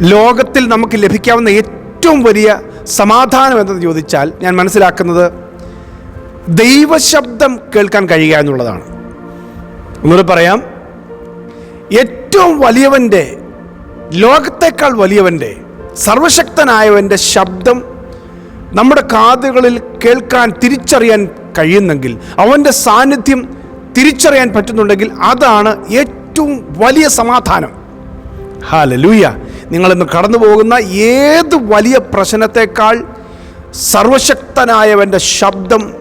ലോകത്തിൽ നമുക്ക് ലഭിക്കാവുന്ന ഏറ്റവും വലിയ സമാധാനം എന്തെന്ന് ചോദിച്ചാൽ ഞാൻ മനസ്സിലാക്കുന്നത് ദൈവശബ്ദം കേൾക്കാൻ കഴിയുക എന്നുള്ളതാണ്. ഒന്നുകൂടെ പറയാം. ഏറ്റവും വലിയവന്റെ ലോകത്തേക്കാൾ വലിയവന്റെ സർവശക്തനായവന്റെ ശബ്ദം നമ്മുടെ കാതുകളിൽ കേൾക്കാൻ തിരിച്ചറിയാൻ കഴിയുന്നെങ്കിൽ അവന്റെ സാന്നിധ്യം തിരിച്ചറിയാൻ പറ്റുന്നുണ്ടെങ്കിൽ അതാണ് ഏറ്റവും വലിയ സമാധാനം. ഹാലലൂയ നിങ്ങളിന്ന് കടന്നു പോകുന്ന ഏത് വലിയ പ്രശ്നത്തെക്കാൾ സർവശക്തനായവന്റെ ശബ്ദം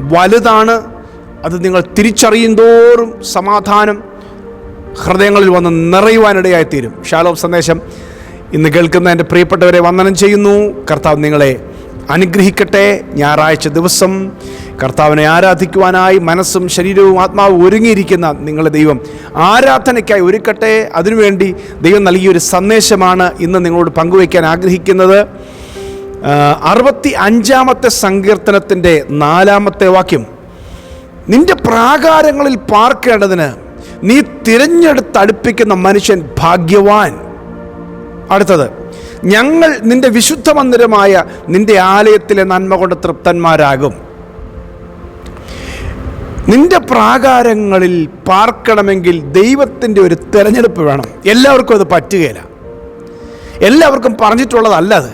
വലുതാണ് അത് നിങ്ങൾ തിരിച്ചറിയും തോറും സമാധാനം ഹൃദയങ്ങളിൽ വന്ന് നിറയുവാനിടയായി തീരും ഷാലോം സന്ദേശം ഇന്ന് കേൾക്കുന്ന എന്റെ പ്രിയപ്പെട്ടവരെ വന്ദനം ചെയ്യുന്നു. കർത്താവ് നിങ്ങളെ അനുഗ്രഹിക്കട്ടെ. ഞായറാഴ്ച ദിവസം കർത്താവിനെ ആരാധിക്കുവാനായി മനസ്സും ശരീരവും ആത്മാവും ഒരുങ്ങിയിരിക്കുന്ന നിങ്ങളുടെ ദൈവം ആരാധനയ്ക്കായി ഒരുക്കട്ടെ. അതിനുവേണ്ടി ദൈവം നൽകിയൊരു സന്ദേശമാണ് ഇന്ന് നിങ്ങളോട് പങ്കുവയ്ക്കാൻ ആഗ്രഹിക്കുന്നത്. അറുപത്തി അഞ്ചാമത്തെ സങ്കീർത്തനത്തിന്റെ നാലാമത്തെ വാക്യം. നിന്റെ പ്രാകാരങ്ങളിൽ പാർക്കേണ്ടതിന് നീ തിരഞ്ഞെടുത്തടുപ്പിക്കുന്ന മനുഷ്യൻ ഭാഗ്യവാൻ. അടുത്തത് ഞങ്ങൾ നിന്റെ വിശുദ്ധ മന്ദിരമായ നിന്റെ ആലയത്തിലെ നന്മ കൊണ്ട് തൃപ്തന്മാരാകും. നിന്റെ പ്രാകാരങ്ങളിൽ പാർക്കണമെങ്കിൽ ദൈവത്തിന്റെ ഒരു തിരഞ്ഞെടുപ്പ് വേണം. എല്ലാവർക്കും അത് പറ്റുകയില്ല. എല്ലാവർക്കും പറഞ്ഞിട്ടുള്ളതല്ല അത്.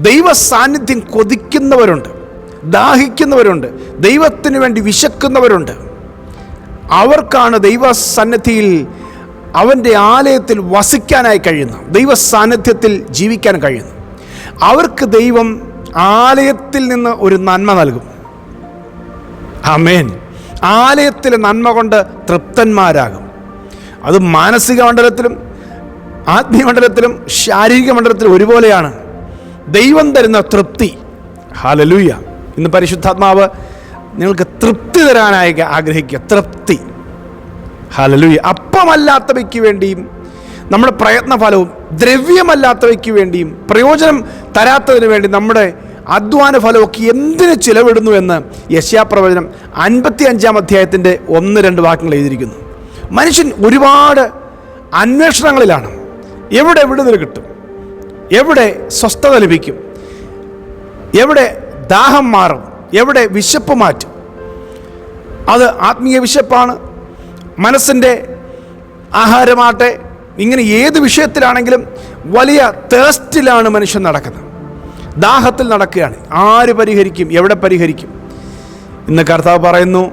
ദൈവ സാന്നിധ്യം കൊതിക്കുന്നവരുണ്ട് ദാഹിക്കുന്നവരുണ്ട് ദൈവത്തിന് വേണ്ടി വിശക്കുന്നവരുണ്ട്. അവർക്കാണ് ദൈവ സന്നിധിയിൽ അവന്റെ ആലയത്തിൽ വസിക്കാനായി കഴിയുന്നു ദൈവ സാന്നിധ്യത്തിൽ ജീവിക്കാൻ കഴിയുന്നു അവർക്ക് ദൈവം ആലയത്തിൽ നിന്ന് ഒരു നന്മ നൽകും. അമേൻ ആലയത്തിലെ നന്മ കൊണ്ട് തൃപ്തന്മാരാകും. അത് മാനസിക മണ്ഡലത്തിലും ആത്മീയ മണ്ഡലത്തിലും ശാരീരിക മണ്ഡലത്തിലും ഒരുപോലെയാണ്. ദൈവം തരുന്ന തൃപ്തി. ഹാലലൂയ ഇന്ന് പരിശുദ്ധാത്മാവ് നിങ്ങൾക്ക് തൃപ്തി തരാനായി ആഗ്രഹിക്കുക. തൃപ്തി. ഹാലലൂയ അപ്പമല്ലാത്തവയ്ക്ക് വേണ്ടിയും നമ്മുടെ പ്രയത്നഫലവും ദ്രവ്യമല്ലാത്തവയ്ക്ക് വേണ്ടിയും പ്രയോജനം തരാത്തതിന് വേണ്ടി നമ്മുടെ അധ്വാന ഫലമൊക്കെ എന്തിന് ചിലവിടുന്നു എന്ന് യശ്യാപ്രവചനം അൻപത്തി അഞ്ചാം അധ്യായത്തിന്റെ ഒന്ന് രണ്ട് വാക്യങ്ങൾ എഴുതിയിരിക്കുന്നു. മനുഷ്യൻ ഒരുപാട് അന്വേഷണങ്ങളിലാണ്. എവിടെ വിടുതൽ കിട്ടും? എവിടെ സ്വസ്ഥത ലഭിക്കും? എവിടെ ദാഹം മാറും? എവിടെ വിശപ്പ് മാറ്റും? അത് ആത്മീയ വിശപ്പാണ്. മനസ്സിന്റെ ആഹാരമാട്ടെ ഇങ്ങനെ ഏത് വിഷയത്തിലാണെങ്കിലും വലിയ തേസ്റ്റിലാണ് മനുഷ്യൻ നടക്കുന്നത്. ദാഹത്തിൽ നടക്കുകയാണ്. ആര് പരിഹരിക്കും? എവിടെ പരിഹരിക്കും? ഇന്ന് കർത്താവ് പറയുന്നു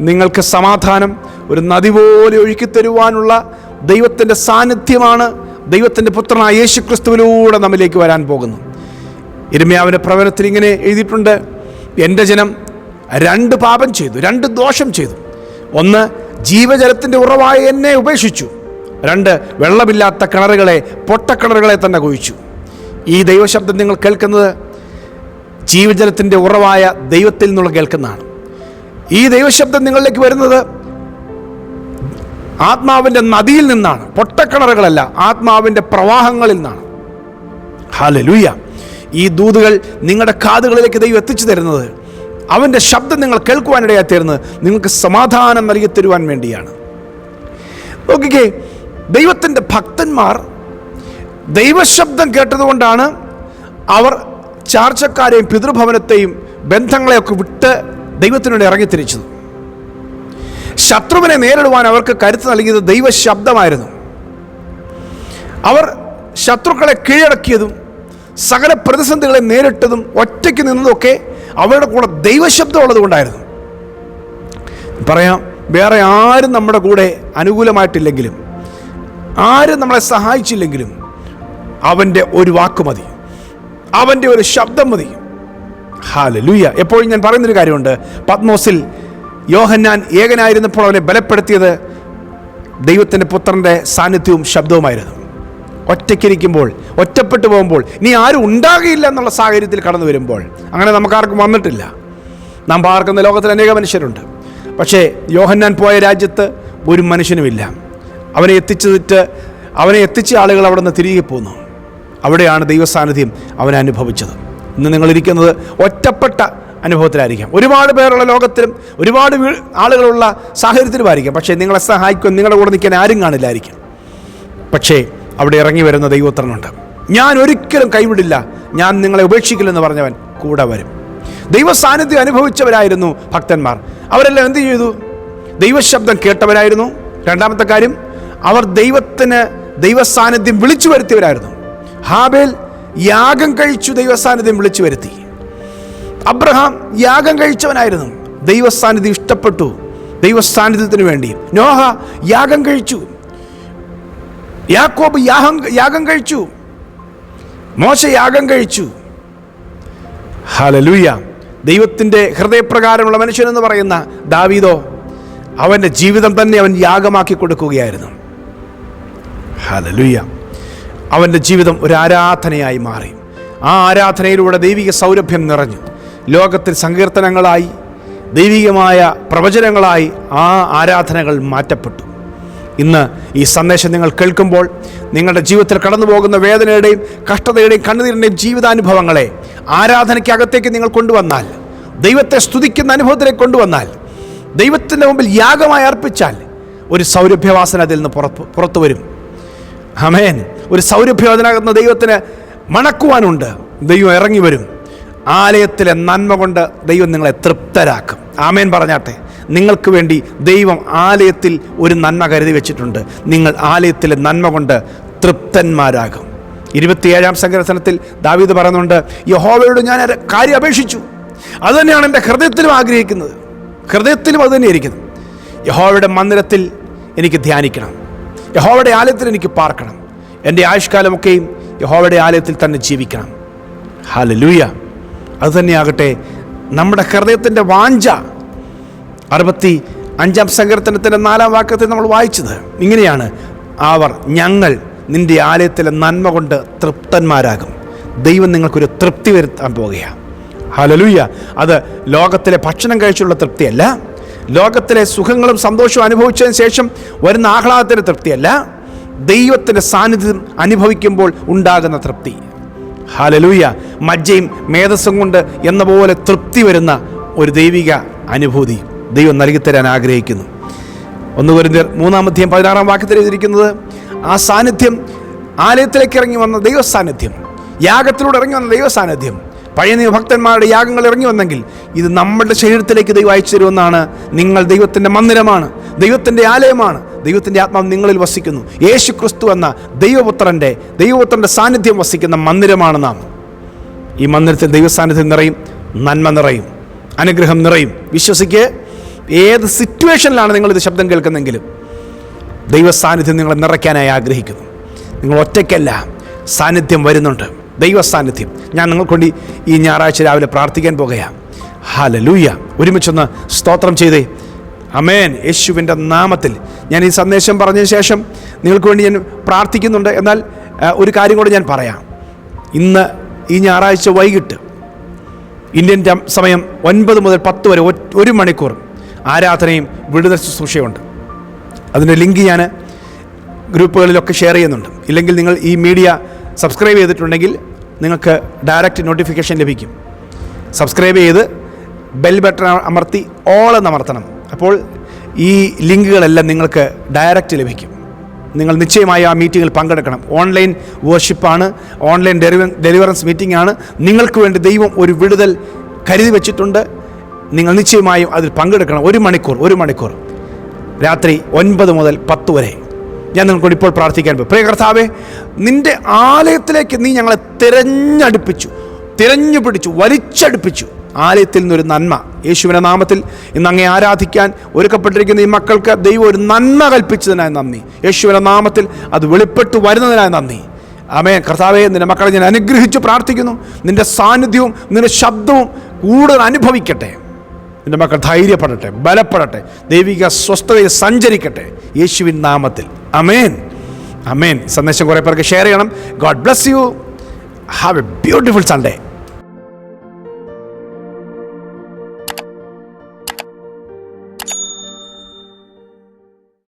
നിങ്ങൾക്ക് സമാധാനം ഒരു നദി പോലെ ഒഴുക്കിത്തരുവാനുള്ള ദൈവത്തിന്റെ സാന്നിധ്യമാണ് ദൈവത്തിന്റെ പുത്രനായ യേശു ക്രിസ്തുവിലൂടെ നമ്മിലേക്ക് വരാൻ പോകുന്നു ഇരമ്യാവിന്റെ പ്രവചനത്തിൽ ഇങ്ങനെ എഴുതിയിട്ടുണ്ട് എന്റെ ജനം രണ്ട് പാപം ചെയ്തു രണ്ട് ദോഷം ചെയ്തു. ഒന്ന് ജീവജലത്തിന്റെ ഉറവായ എന്നെ ഉപേക്ഷിച്ചു. രണ്ട് വെള്ളമില്ലാത്ത കിണറുകളെ പൊട്ടക്കിണറുകളെ തന്നെ കുഴിച്ചു. ഈ ദൈവശബ്ദം നിങ്ങൾ കേൾക്കുന്നത് ജീവജലത്തിന്റെ ഉറവായ ദൈവത്തിൽ നിന്നുള്ള കേൾക്കുന്നതാണ്. ഈ ദൈവശബ്ദം നിങ്ങളിലേക്ക് വരുന്നത് ആത്മാവിന്റെ നദിയിൽ നിന്നാണ്. പൊട്ടക്കിണറുകളല്ല ആത്മാവിന്റെ പ്രവാഹങ്ങളിൽ നിന്നാണ്. ഹാലലൂയ ഈ ദൂതുകൾ നിങ്ങളുടെ കാതുകളിലേക്ക് ദൈവം എത്തിച്ചു തരുന്നത്. അവന്റെ ശബ്ദം നിങ്ങൾ കേൾക്കുവാനിടയായി തീർന്ന് നിങ്ങൾക്ക് സമാധാനം നൽകി തരുവാൻ വേണ്ടിയാണ്. നോക്കിക്കേ ദൈവത്തിന്റെ ഭക്തന്മാർ ദൈവശബ്ദം കേട്ടതുകൊണ്ടാണ് അവർ ചാർച്ചക്കാരെയും പിതൃഭവനത്തെയും ബന്ധങ്ങളെയൊക്കെ വിട്ട് ദൈവത്തിനുവേണ്ടി ഇറങ്ങിത്തിരിച്ചത്. ശത്രുവിനെ നേരിടുവാൻ അവർക്ക് കരുത്ത് നൽകിയത് ദൈവശബ്ദമായിരുന്നു. അവർ ശത്രുക്കളെ കീഴടക്കിയതും സകല പ്രതിസന്ധികളെ നേരിട്ടതും ഒറ്റയ്ക്ക് നിന്നതൊക്കെ അവരുടെ കൂടെ ദൈവശബ്ദം ഉള്ളത് കൊണ്ടായിരുന്നു പറയാം വേറെ ആരും നമ്മുടെ കൂടെ അനുകൂലമായിട്ടില്ലെങ്കിലും ആരും നമ്മളെ സഹായിച്ചില്ലെങ്കിലും അവന്റെ ഒരു വാക്ക് മതി. അവന്റെ ഒരു ശബ്ദം മതി. ഹാല ലൂയ എപ്പോഴും ഞാൻ പറയുന്നൊരു കാര്യമുണ്ട്. പത്മോസിൽ യോഹന്നാൻ ഏകനായിരുന്നപ്പോൾ അവനെ ബലപ്പെടുത്തിയത് ദൈവത്തിന്റെ പുത്രന്റെ സാന്നിധ്യവും ശബ്ദവുമായിരുന്നു. ഒറ്റയ്ക്കിരിക്കുമ്പോൾ ഒറ്റപ്പെട്ടു പോകുമ്പോൾ ഇനി ആരും ഉണ്ടാകില്ല എന്നുള്ള സാഹചര്യത്തിൽ കടന്നു വരുമ്പോൾ അങ്ങനെ നമുക്കാർക്കും വന്നിട്ടില്ല. നാം പാർക്കുന്ന ലോകത്തിൽ അനേക മനുഷ്യരുണ്ട്. പക്ഷേ യോഹന്നാൻ പോയ രാജ്യത്ത് ഒരു മനുഷ്യനുമില്ല. അവനെ എത്തിച്ചിട്ട് അവനെ എത്തിച്ച ആളുകൾ അവിടെ നിന്ന് തിരികെ പോന്നു. അവിടെയാണ് ദൈവസാന്നിധ്യം അവൻ അനുഭവിച്ചത്. ഇന്ന് നിങ്ങളിരിക്കുന്നത് ഒറ്റപ്പെട്ട അനുഭവത്തിലായിരിക്കാം. ഒരുപാട് പേരുള്ള ലോകത്തിലും ഒരുപാട് ആളുകളുള്ള സാഹചര്യത്തിലുമായിരിക്കാം. പക്ഷേ നിങ്ങളെ സഹായിക്കും നിങ്ങളുടെ കൂടെ നിൽക്കാൻ ആരും കാണില്ലായിരിക്കും. പക്ഷേ അവിടെ ഇറങ്ങി വരുന്ന ദൈവോത്രനുണ്ട് ഞാൻ ഒരിക്കലും കൈവിടില്ല. ഞാൻ നിങ്ങളെ ഉപേക്ഷിക്കില്ലെന്ന് പറഞ്ഞവൻ കൂടെ വരും. ദൈവ സാന്നിധ്യം അനുഭവിച്ചവരായിരുന്നു ഭക്തന്മാർ. അവരെല്ലാം എന്ത് ചെയ്തു? ദൈവശബ്ദം കേട്ടവരായിരുന്നു. രണ്ടാമത്തെ കാര്യം അവർ ദൈവത്തിന് ദൈവസാന്നിധ്യം വിളിച്ചു വരുത്തിയവരായിരുന്നു. ഹാബേൽ യാഗം കഴിച്ചു ദൈവസാന്നിധ്യം വിളിച്ചു വരുത്തി. അബ്രഹാം യാഗം കഴിച്ചവനായിരുന്നു. ദൈവസാന്നിധ്യം ഇഷ്ടപ്പെട്ടു. ദൈവസാന്നിധ്യത്തിന് വേണ്ടി. നോഹ യാഗം കഴിച്ചു. യാക്കോബ് യാഗം യാഗം കഴിച്ചു. മോശ യാഗം കഴിച്ചു. ഹലലൂയ ദൈവത്തിന്റെ ഹൃദയപ്രകാരമുള്ള മനുഷ്യനെന്ന് പറയുന്ന ദാവീദോ അവന്റെ ജീവിതം തന്നെ അവൻ യാഗമാക്കി കൊടുക്കുകയായിരുന്നു. ഹലലൂയ അവന്റെ ജീവിതം ഒരു ആരാധനയായി മാറി. ആ ആരാധനയിലൂടെ ദൈവിക സൗരഭ്യം നിറഞ്ഞു. ലോകത്തിൽ സങ്കീർത്തനങ്ങളായി ദൈവികമായ പ്രവചനങ്ങളായി ആ ആരാധനകൾ മാറ്റപ്പെട്ടു. ഇന്ന് ഈ സന്ദേശം നിങ്ങൾ കേൾക്കുമ്പോൾ നിങ്ങളുടെ ജീവിതത്തിൽ കടന്നു പോകുന്ന വേദനയുടെയും കഷ്ടതയുടെയും കണ്ണുനീരിന്റെയും ജീവിതാനുഭവങ്ങളെ ആരാധനയ്ക്കകത്തേക്ക് നിങ്ങൾ കൊണ്ടുവന്നാൽ ദൈവത്തെ സ്തുതിക്കുന്ന അനുഭവത്തിലേക്ക് കൊണ്ടുവന്നാൽ ദൈവത്തിന്റെ മുമ്പിൽ യാഗമായി അർപ്പിച്ചാൽ ഒരു സൗരഭ്യവാസന അതിൽ നിന്ന് പുറത്ത് പുറത്തു വരും. അമേൻ ഒരു സൗരഭ്യോധനാകുന്ന ദൈവത്തിന് മണക്കുവാനുണ്ട്. ദൈവം ഇറങ്ങി വരും. ആലയത്തിലെ നന്മ കൊണ്ട് ദൈവം നിങ്ങളെ തൃപ്തരാക്കും. ആമേൻ പറഞ്ഞാട്ടെ. നിങ്ങൾക്ക് വേണ്ടി ദൈവം ആലയത്തിൽ ഒരു നന്മ കരുതി വെച്ചിട്ടുണ്ട്. നിങ്ങൾ ആലയത്തിലെ നന്മ കൊണ്ട് തൃപ്തന്മാരാകും. ഇരുപത്തിയേഴാം സങ്കീർത്തനത്തിൽ ദാവീദ് പറയുന്നുണ്ട് യഹോവയോട് ഞാൻ കാര്യം അപേക്ഷിച്ചു. അതുതന്നെയാണ് എന്റെ ഹൃദയത്തിലും ആഗ്രഹിക്കുന്നത്. ഹൃദയത്തിലും അത് തന്നെ ഇരിക്കുന്നത് യഹോവയുടെ മന്ദിരത്തിൽ എനിക്ക് ധ്യാനിക്കണം. യഹോവയുടെ ആലയത്തിൽ എനിക്ക് പാർക്കണം. എന്റെ ആയുഷ്കാലമൊക്കെയും യഹോവയുടെ ആലയത്തിൽ തന്നെ ജീവിക്കണം. ഹാലലൂയ അതുതന്നെയാകട്ടെ നമ്മുടെ ഹൃദയത്തിന്റെ വാഞ്ച. അറുപത്തി അഞ്ചാം സങ്കീർത്തനത്തിന്റെ നാലാം വാക്യത്തിൽ നമ്മൾ വായിച്ചത്. ഇങ്ങനെയാണ് അവർ ഞങ്ങൾ നിന്റെ ആലയത്തിലെ നന്മ കൊണ്ട് തൃപ്തന്മാരാകും. ദൈവം നിങ്ങൾക്കൊരു തൃപ്തി വരുത്താൻ പോകുകയാണ് ഹലലൂയ അത് ലോകത്തിലെ ഭക്ഷണം കഴിച്ചുള്ള തൃപ്തിയല്ല. ലോകത്തിലെ സുഖങ്ങളും സന്തോഷവും അനുഭവിച്ചതിന് ശേഷം വരുന്ന ആഹ്ലാദത്തിന്റെ തൃപ്തിയല്ല. ദൈവത്തിന്റെ സാന്നിധ്യം അനുഭവിക്കുമ്പോൾ ഉണ്ടാകുന്ന തൃപ്തി. ഹാലലൂയ മജ്ജയും മേധസ്സും കൊണ്ട് എന്ന പോലെ തൃപ്തി വരുന്ന ഒരു ദൈവിക അനുഭൂതി ദൈവം നൽകിത്തരാൻ ആഗ്രഹിക്കുന്നു. ഒന്ന് കുരിന്തിയർ മൂന്നാം അധ്യായം പതിനാറാം വാക്യത്തിൽ എഴുതിയിരിക്കുന്നത് ആ സാന്നിധ്യം ആലയത്തിലേക്ക് ഇറങ്ങി വന്ന ദൈവ സാന്നിധ്യം യാഗത്തിലൂടെ ഇറങ്ങി വന്ന ദൈവ സാന്നിധ്യം പഴയ ഭക്തന്മാരുടെ യാഗങ്ങൾ ഇറങ്ങി വന്നെങ്കിൽ ഇത് നമ്മുടെ ശരീരത്തിലേക്ക് ദൈവം അയച്ചു തരുമെന്നാണ് നിങ്ങൾ ദൈവത്തിന്റെ മന്ദിരമാണ് ദൈവത്തിന്റെ ആലയമാണ് ദൈവത്തിന്റെ ആത്മാവ് നിങ്ങളിൽ വസിക്കുന്നു. യേശു ക്രിസ്തു എന്ന ദൈവപുത്രന്റെ ദൈവപുത്രന്റെ സാന്നിധ്യം വസിക്കുന്ന മന്ദിരമാണ് നാം. ഈ മന്ദിരത്തിൽ ദൈവസാന്നിധ്യം നിറയും നന്മ നിറയും അനുഗ്രഹം നിറയും. വിശ്വസിക്ക് ഏത് സിറ്റുവേഷനിലാണ് നിങ്ങളിത് ശബ്ദം കേൾക്കുന്നെങ്കിലും ദൈവസാന്നിധ്യം നിങ്ങളെ നിറയ്ക്കാനായി ആഗ്രഹിക്കുന്നു. നിങ്ങൾ ഒറ്റയ്ക്കല്ല സാന്നിധ്യം വരുന്നുണ്ട്. ദൈവ സാന്നിധ്യം ഞാൻ നിങ്ങൾക്ക് വേണ്ടി ഈ ഞായറാഴ്ച രാവിലെ പ്രാർത്ഥിക്കാൻ പോകുകയാണ്. ഹാലലൂയ ഒരുമിച്ചൊന്ന് സ്തോത്രം ചെയ്തേ. അമേൻ യേശുവിന്റെ നാമത്തിൽ ഞാൻ ഈ സന്ദേശം പറഞ്ഞതിന് ശേഷം നിങ്ങൾക്ക് വേണ്ടി ഞാൻ പ്രാർത്ഥിക്കുന്നുണ്ട്. എന്നാൽ ഒരു കാര്യം കൂടെ ഞാൻ പറയാം. ഇന്ന് ഈ ഞായറാഴ്ച വൈകിട്ട് ഇന്ത്യൻ സമയം ഒൻപത് മുതൽ പത്ത് വരെ ഒരു മണിക്കൂർ ആരാധനയും വിടുതൽ ശുശ്രൂഷയുണ്ട്. അതിന്റെ ലിങ്ക് ഞാൻ ഗ്രൂപ്പുകളിലൊക്കെ ഷെയർ ചെയ്യുന്നുണ്ട്. ഇല്ലെങ്കിൽ നിങ്ങൾ ഈ മീഡിയ സബ്സ്ക്രൈബ് ചെയ്തിട്ടുണ്ടെങ്കിൽ നിങ്ങൾക്ക് ഡയറക്റ്റ് നോട്ടിഫിക്കേഷൻ ലഭിക്കും. സബ്സ്ക്രൈബ് ചെയ്ത് ബെൽ ബട്ടൺ അമർത്തി ഓൾ എന്ന് അമർത്തണം. അപ്പോൾ ഈ ലിങ്കുകളെല്ലാം നിങ്ങൾക്ക് ഡയറക്റ്റ് ലഭിക്കും. നിങ്ങൾ നിശ്ചയമായി ആ മീറ്റിങ്ങിൽ പങ്കെടുക്കണം. ഓൺലൈൻ വർഷിപ്പാണ് ഓൺലൈൻ ഡെലിവ ഡെലിവറൻസ് മീറ്റിംഗ് ആണ്. നിങ്ങൾക്ക് വേണ്ടി ദൈവം ഒരു വിടുതൽ കരുതി വെച്ചിട്ടുണ്ട്. നിങ്ങൾ നിശ്ചയമായും അതിൽ പങ്കെടുക്കണം. ഒരു മണിക്കൂർ ഒരു മണിക്കൂർ. രാത്രി ഒൻപത് മുതൽ പത്ത് വരെ. ഞാൻ നിങ്ങൾക്കോട് ഇപ്പോൾ പ്രാർത്ഥിക്കാൻ പ്രിയ കർത്താവേ നിന്റെ ആലയത്തിലേക്ക് നീ ഞങ്ങളെ തിരഞ്ഞടുപ്പിച്ചു. തിരഞ്ഞു പിടിച്ചു വലിച്ചടുപ്പിച്ചു. ആലയത്തിൽ നിന്നൊരു നന്മ. യേശുവിന്റെ നാമത്തിൽ ഇന്ന് അങ്ങേ ആരാധിക്കാൻ ഒരുക്കപ്പെട്ടിരിക്കുന്ന ഈ മക്കൾക്ക് ദൈവം ഒരു നന്മ കൽപ്പിച്ചതിനായി നന്ദി. യേശുവിന്റെ നാമത്തിൽ അത് വെളിപ്പെട്ട് വരുന്നതിനായി നന്ദി. അമേ കർത്താവെ നിന്റെ മക്കളെ ഞാൻ അനുഗ്രഹിച്ച് പ്രാർത്ഥിക്കുന്നു. നിന്റെ സാന്നിധ്യവും നിന്റെ ശബ്ദവും കൂടുതൽ അനുഭവിക്കട്ടെ. നിന്റെ മക്കൾ ധൈര്യപ്പെടട്ടെ ബലപ്പെടട്ടെ ദൈവിക സ്വസ്ഥതയിൽ സഞ്ചരിക്കട്ടെ. യേശുവിൻ നാമത്തിൽ. അമേൻ അമേൻ സന്ദേശം കുറേ പേർക്ക് ഷെയർ ചെയ്യണം. God bless you. Have a beautiful Sunday.